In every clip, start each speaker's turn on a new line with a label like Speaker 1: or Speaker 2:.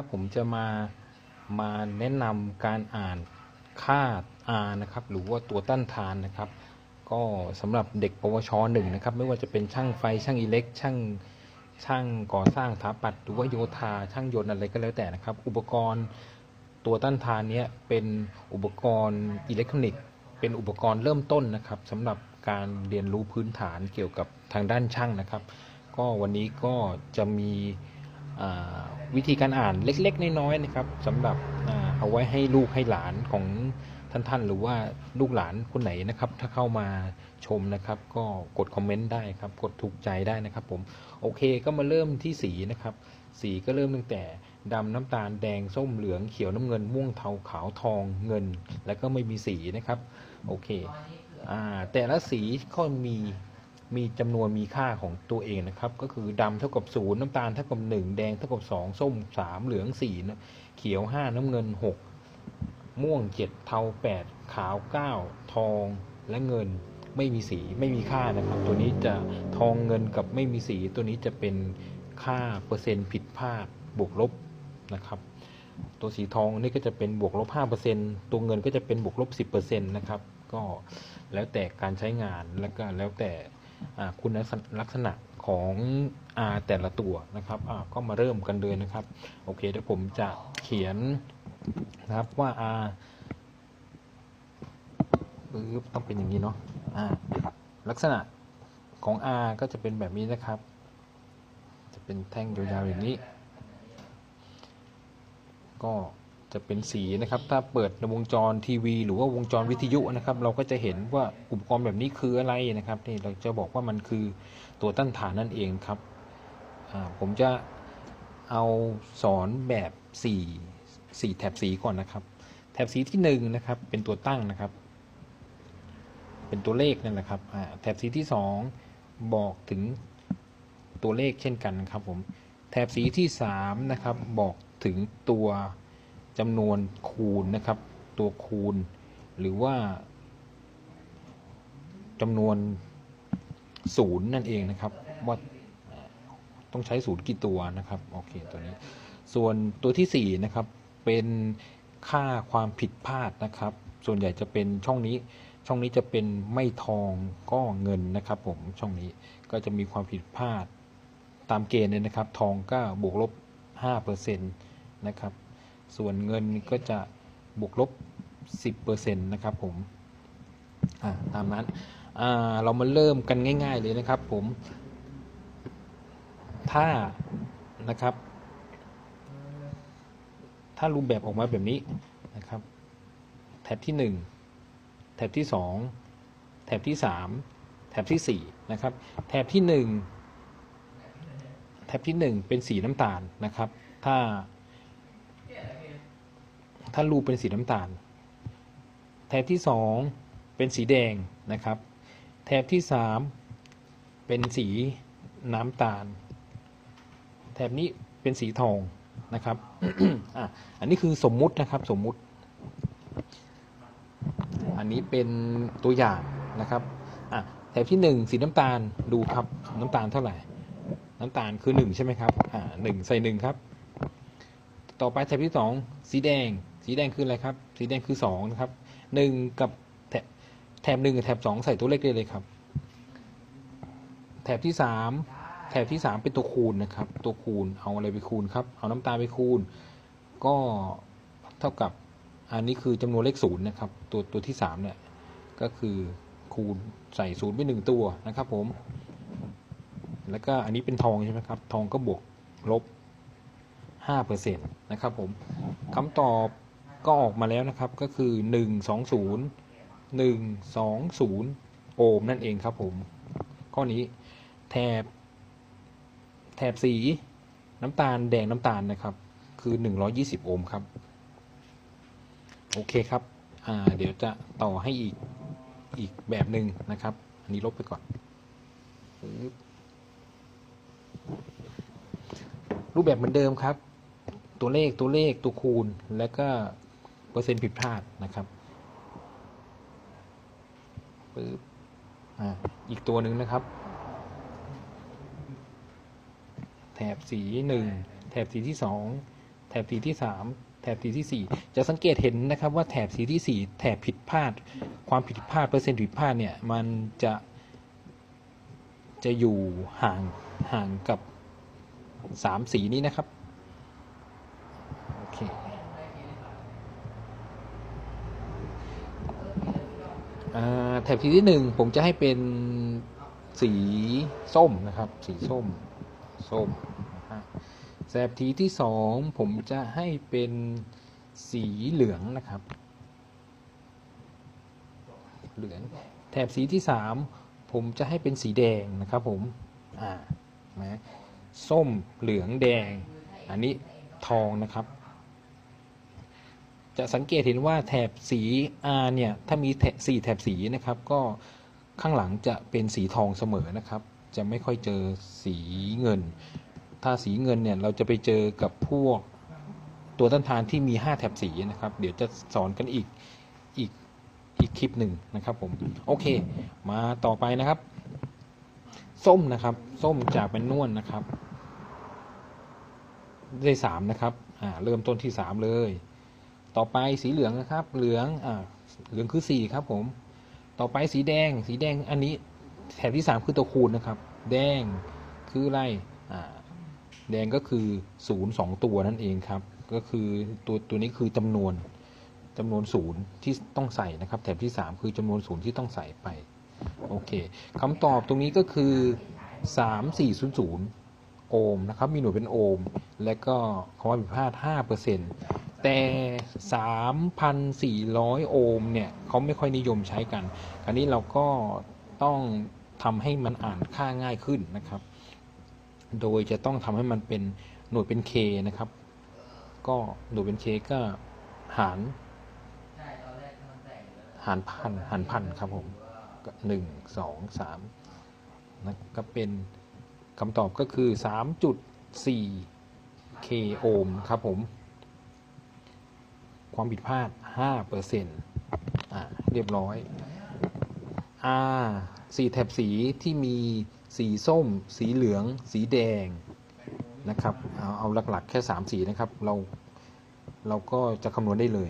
Speaker 1: ครับผมจะมามาแนะนำการอ่านค่า R นะครับหรือว่าตัวต้านทานนะครับ ก็สำหรับเด็ก ปวชหนึ่งนะครับ ไม่ว่าจะเป็นช่างไฟช่างอิเล็กช่างช่างก่อสร้างสถาปัตย์หรือว่าโยธาช่างยนต์อะไรก็แล้วแต่นะครับ อุปกรณ์ตัวต้านทานเนี้ยเป็นอุปกรณ์อิเล็กทรอนิกส์เป็นอุปกรณ์เริ่มต้นนะครับสำหรับการเรียนรู้พื้นฐานเกี่ยวกับทางด้านช่างนะครับ ก็วันนี้ก็จะมี วิธีการอ่านเล็กๆ น้อยๆนะครับสำหรับเอาไว้ให้ลูกให้หลานของท่านๆ หรือว่าลูกหลานคนไหนนะครับ ถ้าเข้ามาชมนะครับ ก็กดคอมเมนต์ได้ครับ กดถูกใจได้นะครับผมโอเคก็มาเริ่มที่สีนะครับ สีก็เริ่มตั้งแต่ดำน้ำตาลแดงส้มเหลืองเขียวน้ำเงินม่วงเทาขาวทองเงิน แล้วก็ไม่มีสีนะครับโอเคอแต่ละสีก็มี มีจำนวนมีค่าของตัวเองนะครับ ก็คือดำเท่ากับศูนย์น้ำตาลเท่ากับหนึ่งแดงเท่ากับสองส้มสามเหลืองสี่นะเขียวห้าน้ำเงินหกม่วงเจ็ดเทาแปดขาวเก้าทองและเงินไม่มีสีไม่มีค่านะครับ ตัวนี้จะทองเงินกับไม่มีสีตัวนี้จะเป็นค่าเปอร์เซ็นต์ผิดพลาดบวกลบนะครับ ตัวสีทองนี่ก็จะเป็นบวกลบ5%ตัวเงินก็จะเป็นบวกลบ10%นะครับ ก็แล้วแต่การใช้งานแล้วก็แล้วแต่ คุณลักษณะของ R แต่ละตัวนะครับก็มาเริ่มกันเลยนะครับ โอเคเดี๋ยวผมจะเขียนนะครับว่า R ต้องเป็นอย่างนี้เนาะลักษณะของ R ก็จะเป็นแบบนี้นะครับ จะเป็นแท่งยาวๆอย่างนี้ ก็ จะเป็นสีนะครับ ถ้าเปิดในวงจรทีวี หรือว่าวงจรวิทยุนะครับ เราก็จะเห็นว่าอุปกรณ์แบบนี้คืออะไรนะครับนี่เราจะบอกว่ามันคือตัวต้านทานนั่นเองครับผมจะเอาสอนแบบ4 4แถบสีก่อนนะครับ แถบสีที่1นงนะครับเป็นตัวตั้งนะครับ เป็นตัวเลขนั่นแหละครับแถบสีที่ 2 บอกถึงตัวเลขเช่นกันครับผมแถบสีที่3นะครับบอกถึงตัว จำนวนคูณนะครับ ตัวคูณ หรือว่าจำนวนศูนย์นั่นเองนะครับ ว่าต้องใช้ศูนย์กี่ตัวนะครับโอเคตัวนี้ ส่วนตัวที่4นะครับเป็นค่าความผิดพลาดนะครับ ส่วนใหญ่จะเป็นช่องนี้ช่องนี้จะเป็นไม่ทองก็เงินนะครับ ผมช่องนี้ก็จะมีความผิดพลาดตามเกณฑ์เลยนะครับ ทองก็บวกลบ5%นะครับ ส่วนเงินก็จะบวกลบ 10%นะครับผมตามนั้นเรามาเริ่มกันง่าย ๆ เลยนะครับผม ถ้านะครับ ถ้ารูปแบบออกมาแบบนี้นะครับแถบที่ 1แถบที่ 2แถบที่ 3แถบที่ 4 นะครับแถบที่ 1แถบที่ 1 เป็นสีน้ำตาลนะครับ ถ้า ถ้ารูปเป็นสีน้ำตาล แถบที่ 2 เป็นสีแดงนะครับ แถบที่ 3 เป็นสีน้ำตาล แถบนี้เป็นสีทองนะครับอะอันนี้คือสมมุตินะครับสมมุติ อันนี้เป็นตัวอย่างนะครับอะแถบที่หนึ่งสีน้ำตาลดูครับน้ำตาลเท่าไหร่ น้ำตาลคือหนึ่งใช่ไหมครับอ่าหนึ่งใส่หนึ่งครับ ต่อไปแถบที่สองสีแดง สีแดงคืออะไรครับ สีแดงคือสองนะครับหนึ่งกับแถบแถบหนึ่งกับแถบสองใส่ตัวเลขได้เลยครับ แถบที่สามแถบที่สามเป็นตัวคูณนะครับ ตัวคูณเอาอะไรไปคูณครับ เอาน้ำตาลไปคูณ ก็เท่ากับอันนี้คือจำนวนเลขศูนย์นะครับ ตัวตัวที่สามเนี่ยก็คือคูณใส่ศูนย์ไปหนึ่งตัวนะครับ ผม แล้วก็อันนี้เป็นทองใช่ไหมครับ ทองก็บวกลบห้าเปอร์เซ็นต์นะครับผมคำตอบ ก็ออกมาแล้วนะครับก็คือหนึ่งสองศูนย์หนึ่งสองศูนย์โอห์มนั่นเองครับผม ข้อนี้แถบ แถบสีน้ำตาลแดงน้ำตาลนะครับ คือ 120 โอห์มครับ โอเคครับเดี๋ยวจะต่อให้อีก อีกแบบหนึ่งนะครับ อันนี้ลบไปก่อน รูปแบบเหมือนเดิมครับ ตัวเลขตัวเลขตัวคูณ แล้วก็ เปอร์เซ็นต์ผิดพลาดนะครับปึ๊บอ่าอีกตัวหนึ่งนะครับ แถบสีหนึ่งแถบสีที่สองแถถบสีที่สามแถบสีที่สี่จะสังเกตเห็นนะครับว่าแถบสีที่สี่แถบผิดพลาด ความผิดพลาดเปอร์เซ็นต์ผิดพลาดเนี่ยมันจะจะอยู่ห่างห่างกับสามสีนี้นะครับ โอเค อ่า แถบสีที่หนึ่งผมจะให้เป็นสีส้มนะครับ สีส้ม ส้มนะฮะแถบสีที่สองผมจะให้เป็นสีเหลืองนะครับ เหลือง แถบสีที่สามผมจะให้เป็นสีแดงนะครับผม อ่านะส้มเหลืองแดง อันนี้ทองนะครับ จะสังเกตเห็นว่าแถบสี R เนี่ย ถ้ามีสี่แถบสีนะครับ ก็ข้างหลังจะเป็นสีทองเสมอนะครับ จะไม่ค่อยเจอสีเงิน ถ้าสีเงินเนี่ยเราจะไปเจอกับพวกตัวต้านทานที่มี 5 แถบสีนะครับ เดี๋ยวจะสอนกันอีกอีกอีกคลิปหนึ่งนะครับผม โอเค มาต่อไปนะครับ ส้มนะครับ ส้มจากเป็นนวลนะครับ ได้สามนะครับ อ่า เริ่มต้นที่สามเลย ต่อไปสีเหลืองนะครับ เหลืองอ่าเหลืองคือสี่ครับผม ต่อไปสีแดง สีแดงอันนี้แถบที่สามคือตัวคูณนะครับ แดงคืออะไรอ่าแดงก็คือศูนย์สองตัวนั่นเองครับ ก็คือตัวตัวนี้คือจำนวนจำนวนศูนย์ที่ต้องใส่นะครับ แถบที่สามคือจำนวนศูนย์ที่ต้องใส่ไป โอเคคำตอบตรงนี้ก็คือสามสี่ศูนย์ศูนย์โอห์มนะครับ มีหน่วยเป็นโอห์มและก็ความผิดพลาดห้าเปอร์เซ็นต์ แต่ 3,400 โอห์มเนี่ยเขาไม่ค่อยนิยมใช้กัน คราวนี้เราก็ต้องทำให้มันอ่านค่าง่ายขึ้นนะครับ โดยจะต้องทำให้มันเป็นหน่วยเป็น K นะครับ ก็หน่วยเป็น K ก็หารหารพันหารพันครับผมหนึ่งสองสามนะก็เป็นคำตอบก็คือสามจุดสี่เคโอห์มครับผม ความผิดพลาดห้าเปอร์เซ็นต์อ่าเรียบร้อย R สีแถบสีที่มีสีส้ม สีเหลือง สีแดงนะครับเอาเอาหลักๆ แค่ 3 สีนะครับ เราเราก็จะคำนวณได้เลย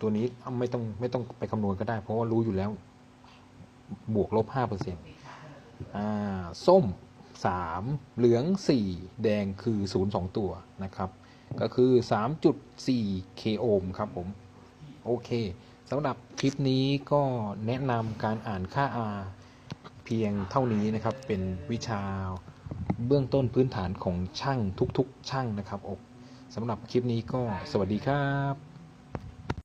Speaker 1: ตัวนี้ไม่ต้องไม่ต้องไปคำนวณก็ได้ เพราะว่ารู้อยู่แล้ว บวกลบ5%อ่าส้ม 3 เหลือง 4 แดงคือ 0 2 ตัวนะครับ ก็คือ 3.4 k โอห์มครับผม โอเคสำหรับคลิปนี้ก็แนะนำการอ่านค่า R เพียงเท่านี้นะครับ เป็นวิชาเบื้องต้นพื้นฐานของช่างทุกๆ ช่างนะครับอกสำหรับคลิปนี้ก็สวัสดีครับ